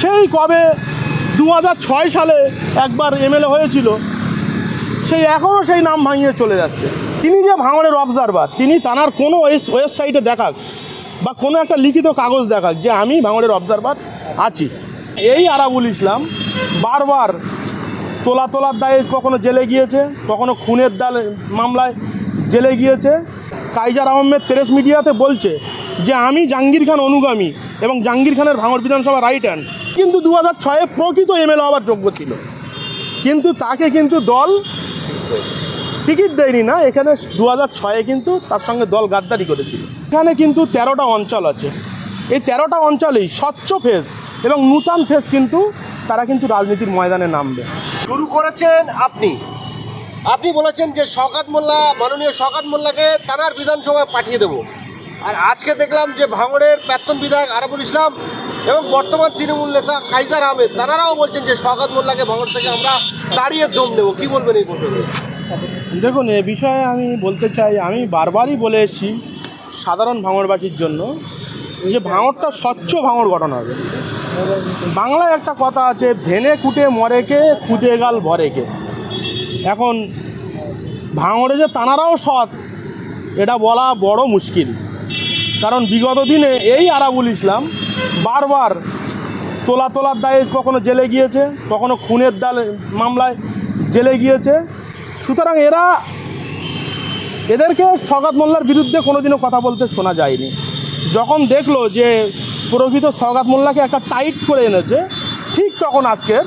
সেই কবে দু সালে একবার এমএলএ হয়েছিল, সেই এখনও সেই নাম ভাঙিয়ে চলে যাচ্ছে। তিনি যে ভাঙড়ের অবজারভার তিনি তানার কোনো ওয়েবসাইটে দেখাক বা কোনো একটা লিখিত কাগজ দেখাক যে আমি ভাঙড়ের অবজারভার আছি। এই আরাবুল ইসলাম বারবার তোলা তোলার দায়ে কখনো জেলে গিয়েছে, কখনো খুনের দাল, মামলায় জেলে গিয়েছে। কাইজার আহমেদ প্রেস মিডিয়াতে বলছে যে, আমি জাহাঙ্গীর খান অনুগামী এবং জাহাঙ্গীর খানের ভাঙড় বিধানসভা রাইট হ্যান্ড কিন্তু দু হাজার ছয়ে প্রকৃত এমএলএ হওয়ার যোগ্য ছিল। কিন্তু তাকে কিন্তু দল টিকিট দেয়নি না, এখানে দু হাজার ছয়ে কিন্তু তার সঙ্গে দল গাদ্দারি করেছিল। এখানে কিন্তু তেরোটা অঞ্চল আছে। এই তেরোটা অঞ্চলেই স্বচ্ছ ফেস এবং নূতন ফেস কিন্তু তারা কিন্তু রাজনীতির ময়দানে নামবে। শুরু করেছেন আপনি। আপনি বলেছেন যে শওকাত মোল্লা, মাননীয় শওকাত মোল্লাকে তানার বিধানসভায় পাঠিয়ে দেব। আর আজকে দেখলাম যে ভাঙড়ের প্রাক্তন বিধায়ক আরাবুল ইসলাম এবং বর্তমান তৃণমূল নেতা কাইজার আহমেদ তারাও বলছেন যে শওকাত মোল্লাকে ভাঙড় থেকে আমরা তাড়িয়ে দম দেবো কি বলবেন এই প্রসঙ্গে? দেখুন, এ বিষয়ে আমি বলতে চাই, আমি বারবারই বলে এসেছি সাধারণ ভাঙড়বাসীর জন্য যে ভাঙড়টা স্বচ্ছ ভাঙড় গঠন হবে। বাংলায় একটা কথা আছে, ভেনে কুটে মরেকে খুদে গাল ভরেকে এখন ভাঙড়ে যে তানারাও সৎ, এটা বলা বড় মুশকিল। কারণ বিগত দিনে এই আরাবুল ইসলাম বারবার তোলা তোলার দায়ে কখনো জেলে গিয়েছে, কখনো খুনের দাল মামলায় জেলে গিয়েছে। সুতরাং এরা এদেরকে সগাত মোল্লার বিরুদ্ধে কোনোদিনও কথা বলতে শোনা যায়নি। যখন দেখল যে প্রকৃত সগাত মোল্লাকে একটা টাইট করে এনেছে, ঠিক তখন আজকের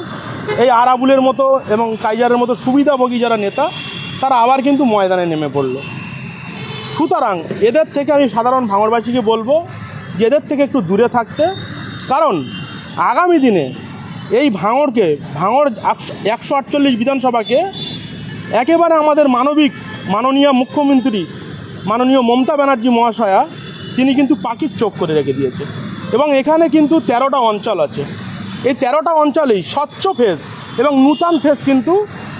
এই আরাবুলের মতো এবং কাইজারের মতো সুবিধাভোগী যারা নেতা, তারা আবার কিন্তু ময়দানে নেমে পড়ল। সুতরাং এদের থেকে আমি সাধারণ ভাঙড়বাসীকে বলব এদের থেকে একটু দূরে থাকতে। কারণ আগামী দিনে এই ভাঙড়কে, ভাঙড় একশো আটচল্লিশ বিধানসভাকে একেবারে আমাদের মানবিক, মাননীয় মুখ্যমন্ত্রী, মাননীয় মমতা ব্যানার্জি মহাশয়া, তিনি কিন্তু পাখির চোখ করে রেখে দিয়েছে এবং এখানে কিন্তু তেরোটা অঞ্চল আছে। এই তেরোটা অঞ্চলেই স্বচ্ছ ফেস এবং নূতন ফেস কিন্তু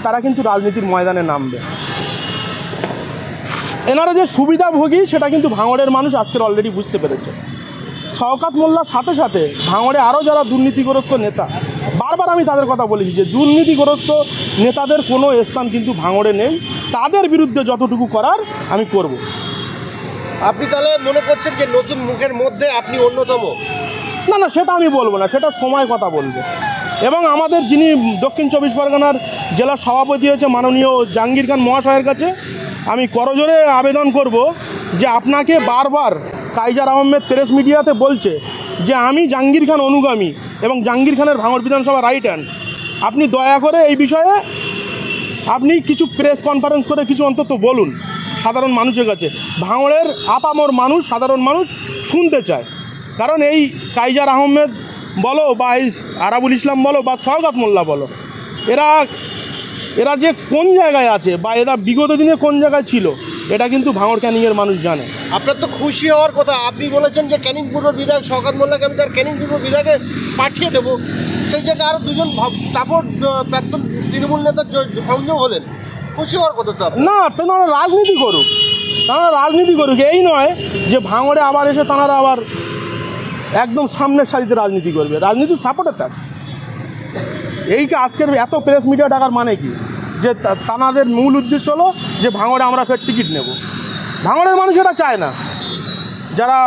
তারা কিন্তু রাজনীতির ময়দানে নামবে। এনারা যে সুবিধাভোগী, সেটা কিন্তু ভাঙড়ের মানুষ আজকের অলরেডি বুঝতে পেরেছে। শওকাত মোল্লার সাথে সাথে ভাঙড়ে আরও যারা দুর্নীতিগ্রস্ত নেতা বারবার আমি তাদের কথা বলেছি যে দুর্নীতিগ্রস্ত নেতাদের কোনো স্থান কিন্তু ভাঙড়ে নেই। তাদের বিরুদ্ধে যতটুকু করার আমি করব। আপনি তাহলে মনে করছেন যে নতুন মুখের মধ্যে আপনি অন্যতম? না না সেটা আমি বলব না সেটা সময় কথা বলবে। এবং আমাদের যিনি দক্ষিণ চব্বিশ পরগনার জেলার সভাপতি হয়েছে মাননীয় জাহাঙ্গীর খান মহাশয়ের কাছে আমি করজোরে আবেদন করব যে আপনাকে বারবার কাইজার আহমেদ প্রেস মিডিয়াতে বলছে যে আমি জাহাঙ্গীর খান অনুগামী এবং জাহাঙ্গীর খানের ভাঙড় বিধানসভা রাইট হ্যান্ড আপনি দয়া করে এই বিষয়ে আপনি কিছু প্রেস কনফারেন্স করে কিছু অন্তত বলুন, সাধারণ মানুষের কাছে। ভাঙড়ের আপামর মানুষ, সাধারণ মানুষ শুনতে চায়। কারণ এই কাইজার আহমেদ বলো বা এই আরাবুল ইসলাম বলো বা সওগাত মোল্লা বলো, এরা এরা যে কোন জায়গায় আছে বা এরা বিগত দিনে কোন জায়গায় ছিল এটা কিন্তু ভাঙড় ক্যানিংয়ের মানুষ জানে। আপনার তো খুশি হওয়ার কথা। আপনি বলেছেন যে ক্যানিং পূর্ব বিধায়ক শওকাত মোল্লাকে আমি তার ক্যানিং পূর্ব বিধায়কে পাঠিয়ে দেবো। সেই জায়গায় আরও দুজন তারপর প্রাক্তন তৃণমূল নেতার সংযোগ হলেন। খুশি হওয়ার কথা তো না তেনারা রাজনীতি করুক। তারা রাজনীতি করুক। এই নয় যে ভাঙড়ে আবার এসে তারা আবার একদম সামনের সারিতে রাজনীতি করবে। রাজনীতির সাপোর্টে থাক। এই আজকের এত প্রেস মিডিয়া ডাকার মানে কি? যে তানাদের মূল উদ্দেশ্য হলো যে ভাঙড়ে আমরা ফের টিকিট নেব। ভাঙড়ের মানুষ এটা চায় না। যারা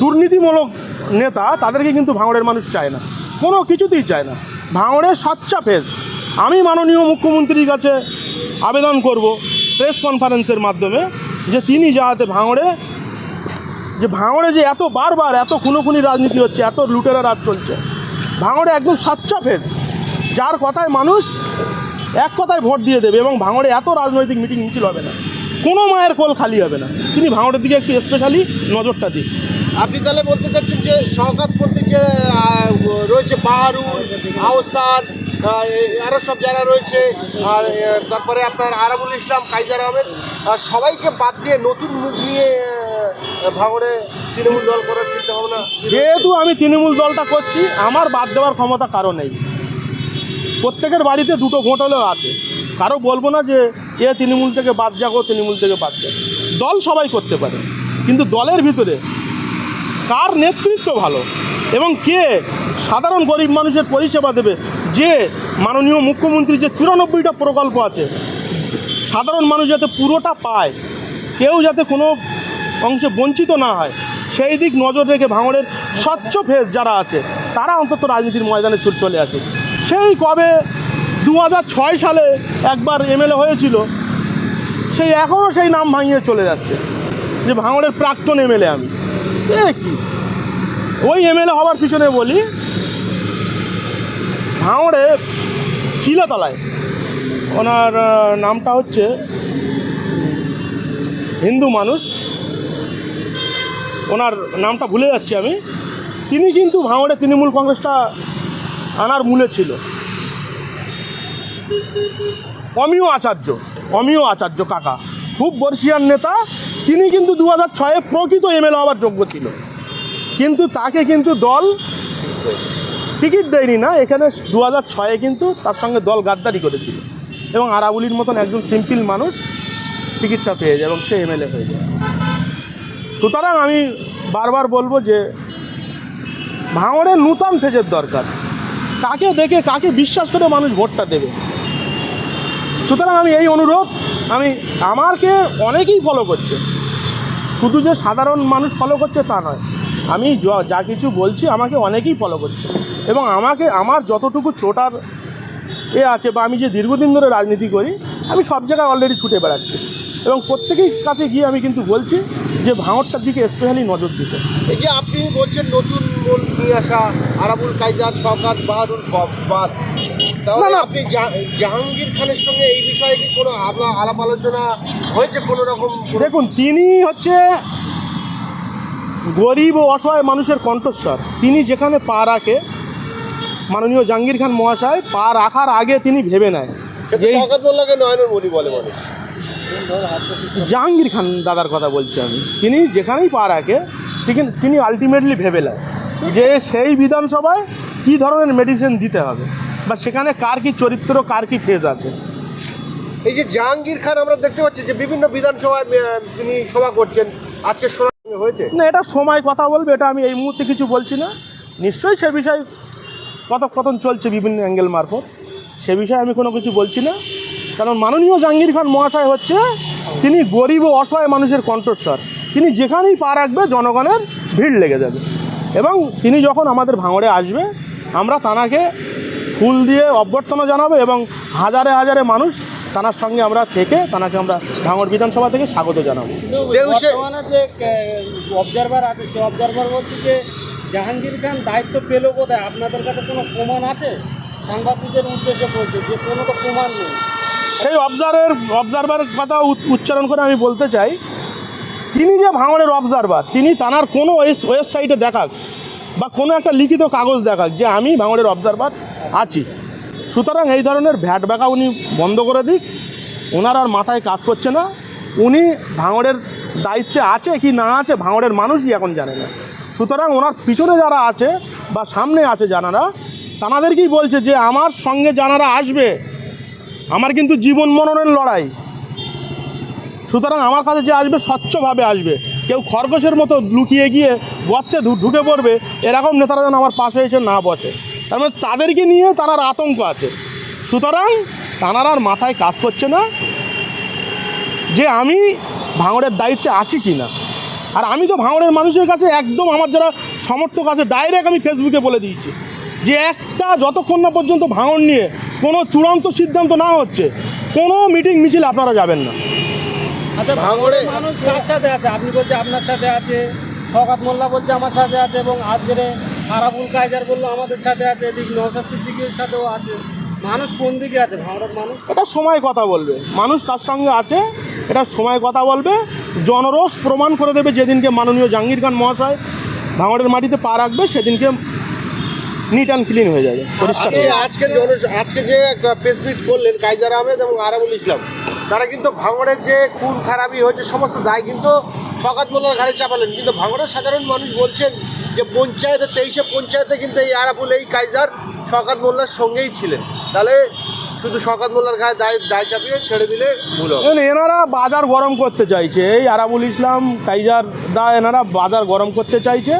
দুর্নীতিমূলক নেতা, তাদেরকে কিন্তু ভাঙড়ের মানুষ চায় না। কোনো কিছুতেই চায় না। ভাঙড়ের সচ্চা ফেস আমি মাননীয় মুখ্যমন্ত্রীর কাছে আবেদন করব প্রেস কনফারেন্সের মাধ্যমে যে তিনি যাতে ভাঙড়ে, যে ভাঙড়ে যে এত বারবার এত খুনোখুনি রাজনীতি হচ্ছে, এত লুটেরা রাজ চলছে। ভাঙড়ে একদম সাচ্চা ফেস যার কথায় মানুষ এক কথায় ভোট দিয়ে দেবে এবং ভাঙড়ে এত রাজনৈতিক মিটিং মিছিল হবে না। কোনো মায়ের কোল খালি হবে না। তিনি ভাঙড়ের দিকে একটু স্পেশালি নজরটা দিন। আপনি তাহলে বলতে চাচ্ছেন যে শওকাতপন্থী যে রয়েছে বাহারুল আহসান আরও সব যারা রয়েছে তারপরে আপনার আরাবুল ইসলাম কাইজার আহমেদ আহ, সবাইকে বাদ দিয়ে নতুন মুখ নিয়ে ভাঙড়ে তৃণমূল দল করার চিন্তা ভাবনা যেহেতু আমি তৃণমূল দলটা করছি আমার বাদ দেওয়ার ক্ষমতা কারও নেই। প্রত্যেকের বাড়িতে দুটো ভোট হলেও আছে। কারও বলব না যে, এ তৃণমূল থেকে বাদ যাক, ও তৃণমূল থেকে বাদ যাক। দল সবাই করতে পারে, কিন্তু দলের ভিতরে কার নেতৃত্ব ভালো এবং কে সাধারণ গরিব মানুষের পরিষেবা দেবে? যে মাননীয় মুখ্যমন্ত্রীর যে চুরানব্বইটা প্রকল্প আছে, সাধারণ মানুষ যাতে পুরোটা পায়, কেউ যাতে কোনো অংশে বঞ্চিত না হয়, সেই দিক নজর রেখে ভাঙড়ের স্বচ্ছ ফেস যারা আছে, তারা অন্তত রাজনীতির ময়দানে ছুট চলে আসে। সেই কবে দু সালে একবার এমএলএ হয়েছিল, সেই এখনও সেই নাম ভাঙিয়ে চলে যাচ্ছে যে ভাঙড়ের প্রাক্তন এমএলএ আমি। এ কি? ওই এমএলএ হওয়ার পিছনে বলি, ভাঙড়ে চিলাতলায় ওনার নামটা হচ্ছে হিন্দু মানুষ। ওনার নামটা ভুলে যাচ্ছি আমি। তিনি কিন্তু ভাঙড়ে তৃণমূল কংগ্রেসটা আনার মূলে ছিল। অমিয় আচার্য অমিয় আচার্য কাকা, খুব বর্ষিয়ান নেতা, তিনি কিন্তু দু হাজার ছয়ে প্রকৃত এমএলএ হওয়ার যোগ্য ছিল। কিন্তু তাকে কিন্তু দল টিকিট দেয়নি না, এখানে দু হাজার ছয়ে কিন্তু তার সঙ্গে দল গাদ্দারি করেছিল। এবং আরাবুলির মতন একজন সিম্পল মানুষ টিকিটটা পেয়ে যায় এবং সে এমএলএ হয়ে যায়। সুতরাং আমি বারবার বলব যে ভাঙড়ের নূতন ফেজের দরকার। কাকে দেখে, কাকে বিশ্বাস করে মানুষ ভোটটা দেবে? সুতরাং আমি এই অনুরোধ, আমি আমাকে অনেকেই ফলো করছে। শুধু যে সাধারণ মানুষ ফলো করছে তা নয়, আমি যা কিছু বলছি আমাকে অনেকেই ফলো করছে। এবং আমাকে, আমার যতটুকু ছোটার এ আছে বা আমি যে দীর্ঘদিন ধরে রাজনীতি করি, আমি সব জায়গায় অলরেডি ছুটে বেড়াচ্ছি। এবং প্রত্যেকেই কাছে গিয়ে আমি কিন্তু বলছি যে ভাঙরটার দিকে স্পেশালি নজর দিতে। এই যে আপনি বলছেন নতুন মূল নিয়ে আসা আরাবুল কাইজার শওকাত বাহাদুর বাদ। তাহলে। আপনি জাহাঙ্গীর খানের সঙ্গে এই বিষয়ে কি কোনো আলা- আলাপ আলোচনা হয়েছে কোনো রকম? দেখুন তিনি হচ্ছে গরিব ও অসহায় মানুষের কণ্ঠস্বর। তিনি যেখানে পা রাখে মাননীয় জাহাঙ্গীর খান মহাশয় পা রাখার আগে তিনি ভেবে নেয়। এই বলে জাহাঙ্গীর খান দাদার কথা বলছি আমি। তিনি যেখানেই পা রাখে ঠিক তিনি আলটিমেটলি ভেবে নেয় যে সেই বিধানসভায় কী ধরনের মেডিসিন দিতে হবে বা সেখানে কার কী চরিত্র কার কী ফেজ আছে। এই যে জাহাঙ্গীর খান আমরা দেখতে পাচ্ছি যে বিভিন্ন বিধানসভায় তিনি সভা করছেন। আজকে হয়েছে? না এটা সময় কথা বলবে এটা আমি এই মুহূর্তে কিছু বলছি না। নিশ্চয়ই সে বিষয়ে কথোপকথন চলছে বিভিন্ন অ্যাঙ্গেল মারফত সে বিষয়ে আমি কোনো কিছু বলছি না। কারণ মাননীয় জাহাঙ্গীর খান মহাশয় হচ্ছে তিনি গরিব ও অসহায় মানুষের কণ্ঠস্বর। তিনি যেখানেই পা রাখবে জনগণের ভিড় লেগে যাবে। এবং তিনি যখন আমাদের ভাঙড়ে আসবে আমরা তানাকে ফুল দিয়ে অভ্যর্থনা জানাব এবং হাজারে হাজারে মানুষ তানার সঙ্গে আমরা থেকে তানাকে আমরা ভাঙড় বিধানসভা থেকে স্বাগত জানাব। যে অবজারভার আছে সে অবজারভার বলছে যে জাহাঙ্গীর খান দায়িত্ব পেল কোথায়? আপনাদের কাছে কোনো প্রমাণ আছে? সাংবাদিকদের উদ্দেশ্যে বলছে যে কোনো তো প্রমাণ নেই। সেই অবজারের অবজারভার কথা উচ- উচ্চারণ করে আমি বলতে চাই, তিনি যে ভাঙড়ের অবজারভার তিনি তানার কোনো ওয়েবসাইটে দেখাক, বা কোনো একটা লিখিত কাগজ দেখাক যে আমি ভাঙড়ের অবজারভার আছি। সুতরাং এই ধরনের ভ্যাট ব্যাকা উনি বন্ধ করে দিক ওনার আর মাথায় কাজ করছে না, উনি ভাঙড়ের দায়িত্বে আছে কি না আছে ভাঙড়ের মানুষই এখন জানে না। সুতরাং ওনার পিছনে যারা আছে বা সামনে আছে জানারা তানাদেরকেই বলছে যে আমার সঙ্গে জানারা আসবে আমার কিন্তু জীবন মরণের লড়াই। সুতরাং আমার কাছে যে আসবে, স্বচ্ছভাবে আসবে। কেউ খরগোশের মতো লুকিয়ে গিয়ে গর্তে ঢুকে পড়বে, এরকম নেতারা যেন আমার পাশে এসে না বসে। তার মানে তাদেরকে নিয়ে তার আতঙ্ক আছে। সুতরাং তানার আর মাথায় কাজ করছে না যে আমি ভাঙড়ের দায়িত্বে আছি কি না। আর আমি তো ভাঙড়ের মানুষের কাছে একদম আমার যারা সমর্থক আছে ডাইরেক্ট আমি ফেসবুকে বলে দিয়েছি। যে একটা যতক্ষণ না পর্যন্ত ভাঙড় নিয়ে কোনো চূড়ান্ত সিদ্ধান্ত না হচ্ছে কোনো মিটিং মিছিল আপনারা যাবেন না। আচ্ছা ভাঙড়ে- মানুষ কার সাথে আছে? আপনি বলছে আপনার সাথে আছে শওকাত মোল্লা বলছে আমার সাথে আছে এবং আজকের আরাবুল কায়জার বলল আমাদের সাথে আছে এদিক নৌসাদ সিদ্দিকের সাথেও আছে। মানুষ কোন দিকে আছে? ভাঙড়ের মানুষ? এটা সময় কথা বলবে। মানুষ তার সঙ্গে আছে এটা সময় কথা বলবে। জনরোষ প্রমাণ করে দেবে যেদিনকে মাননীয় জাহাঙ্গীর খান মহাশয় ভাঙড়ের মাটিতে পা রাখবে সেদিনকে নিট অ্যান্ড ক্লিন হয়ে যাবে পরিষ্কার আজকে আজকে যে প্রেস মিট করলেন কাইজার আহমেদ এবং আরামুল ইসলাম তারা কিন্তু ভাঙড়ের যে খুন খারাপি হয়েছে সমস্ত দায় কিন্তু শকাত মোল্লার ঘাড়ে চাপালেন। কিন্তু ভাঙড়ের সাধারণ মানুষ বলছেন যে পঞ্চায়েতে তেইশে পঞ্চায়েতে কিন্তু এই আরাবুল এই কাইজার শকাত মোল্লার সঙ্গেই ছিলেন। তাহলে শুধু শকাত মোল্লার গায়ে দায় দায় চাপিয়ে ছেড়ে দিলে ভুল এনারা বাজার গরম করতে চাইছে। এই আরাবুল ইসলাম কাইজার দা এনারা বাজার গরম করতে চাইছে।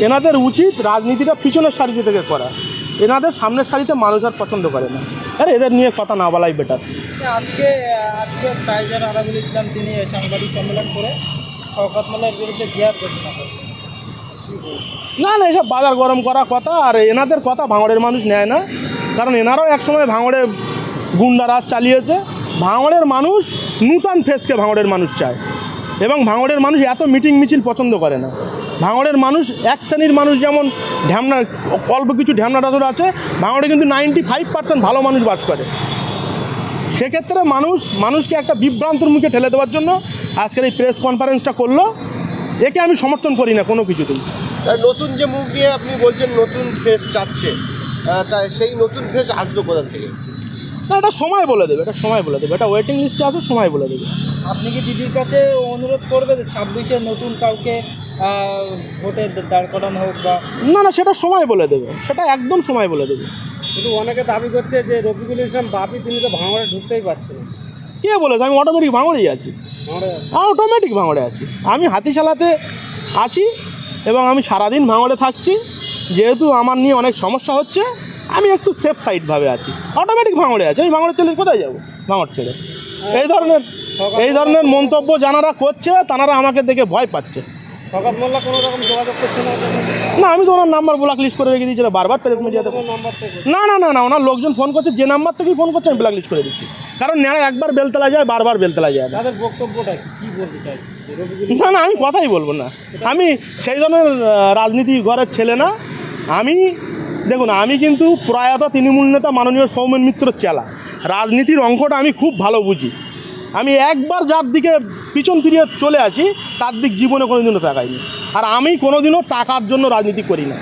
এনাদের উচিত রাজনীতিটা পিছনের সারিতে থেকে করা। এনাদের সামনের সারিতে মানুষ আর পছন্দ করে না। আরে এদের নিয়ে কথা না বলাই বেটার আজকে আজকে টাইগার আরাবুল ইসলাম তিনি সাংবাদিক সম্মেলন করে শওকত মোল্লার বিরুদ্ধে জিয়াদ ঘোষণা করেন। না না এসব বাজার গরম করা কথা আর এনাদের কথা ভাঙড়ের মানুষ নেয় না। কারণ এনারাও একসময় ভাঙড়ে গুন্ডারাজ চালিয়েছে। ভাঙড়ের মানুষ নূতন ফেসকে ভাঙড়ের মানুষ চায়। এবং ভাঙড়ের মানুষ এত মিটিং মিছিল পছন্দ করে না। ভাঙড়ের মানুষ এক শ্রেণির মানুষ যেমন ঢ্যামনা অল্প কিছু ঢ্যামনা টাচর আছে ভাঙড়ে কিন্তু নাইনটি ফাইভ পার্সেন্ট ভালো মানুষ বাস করে। সেক্ষেত্রে মানুষ মানুষকে একটা বিভ্রান্তর মুখে ঠেলে দেওয়ার জন্য আজকের এই প্রেস কনফারেন্সটা করল। একে আমি সমর্থন করি না কোনো কিছুতেই। নতুন যে মুখ নিয়ে আপনি বলছেন নতুন ফেস চাচ্ছে তাই সেই নতুন ফেস আসবে কোথা থেকে? না এটা সময় বলে দেবে এটা সময় বলে দেবে এটা ওয়েটিং লিস্টে আছে সময় বলে দেবে। আপনি কি দিদির কাছে অনুরোধ করবে যে ছাব্বিশে নতুন কাউকে ভোটে দাঁড় করানো হোক বা না না সেটা সময় বলে দেবে। সেটা একদম সময় বলে দেবে। কিন্তু অনেকে দাবি করছে যে রফিকুল ইসলাম বাপি তিনি তো ভাঙড়ে ঢুকতেই পারছেন না। কে বলেছে? আমি অটোমেটিক ভাঙড়েই আছি। ভাঙড়ে অটোমেটিক ভাঙড়ে আছি। আমি হাতিশালাতে আছি এবং আমি সারাদিন ভাঙড়ে থাকছি। যেহেতু আমার নিয়ে অনেক সমস্যা হচ্ছে আমি একটু সেফ সাইডভাবে আছি। অটোমেটিক ভাঙড়ে আছি। আমি ভাঙড়ের ছেলে কোথায় যাব? ভাঙড় ছেড়ে। এই ধরনের এই ধরনের মন্তব্য যারা করছে তারা আমাকে দেখে ভয় পাচ্ছে। শওকত মোল্লা কোনো রকম যোগাযোগ করছে না না আমি তো ওনার নাম্বার ব্লক লিস্ট করে রেখে দিয়েছিল বারবার প্রেস মিডিয়াতে। না না না না ওনার লোকজন ফোন করছে যে নাম্বার থেকেই ফোন করছে আমি ব্ল্যাক লিস্ট করে দিচ্ছি। কারণ নেড়া একবার বেলতলা যায় বারবার বেলতলা যায় তাদের বক্তব্যটা কি বলতে চাই? না না আমি কথাই বলব না। আমি সেই ধরনের রাজনীতি ঘরের ছেলে না। আমি দেখুন আমি কিন্তু প্রয়াত তৃণমূল নেতা মাননীয় সৌমেন মিত্রর চেলা। রাজনীতির অঙ্কটা আমি খুব ভালো বুঝি। আমি একবার যার দিকে পিছন ফিরিয়ে চলে আসি তার দিক জীবনে কোনো কোনোদিনও তাকাইনি। আর আমি কোনোদিনও টাকার জন্য রাজনীতি করি না।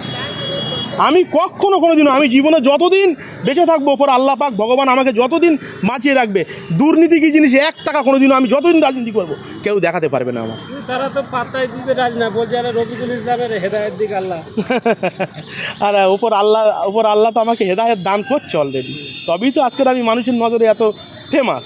আমি কখনো কোনো দিনও আমি জীবনে যতদিন বেঁচে থাকব ওপর আল্লাহ পাক ভগবান আমাকে যতদিন বাঁচিয়ে রাখবে দুর্নীতি কী জিনিস এক টাকা কোনো দিনও আমি যতদিন রাজনীতি করব কেউ দেখাতে পারবে না আমার তারা তো পাত্তাই দিতে রাজ না বলছে আরে রফিকুল ইসলামের হেদায়ের দিক আল্লাহ। আর ওপর আল্লাহ ওপর আল্লাহ তো আমাকে হেদায়েত দান করছে অলরেডি তবেই তো আজকের আমি মানুষের নজরে এত ফেমাস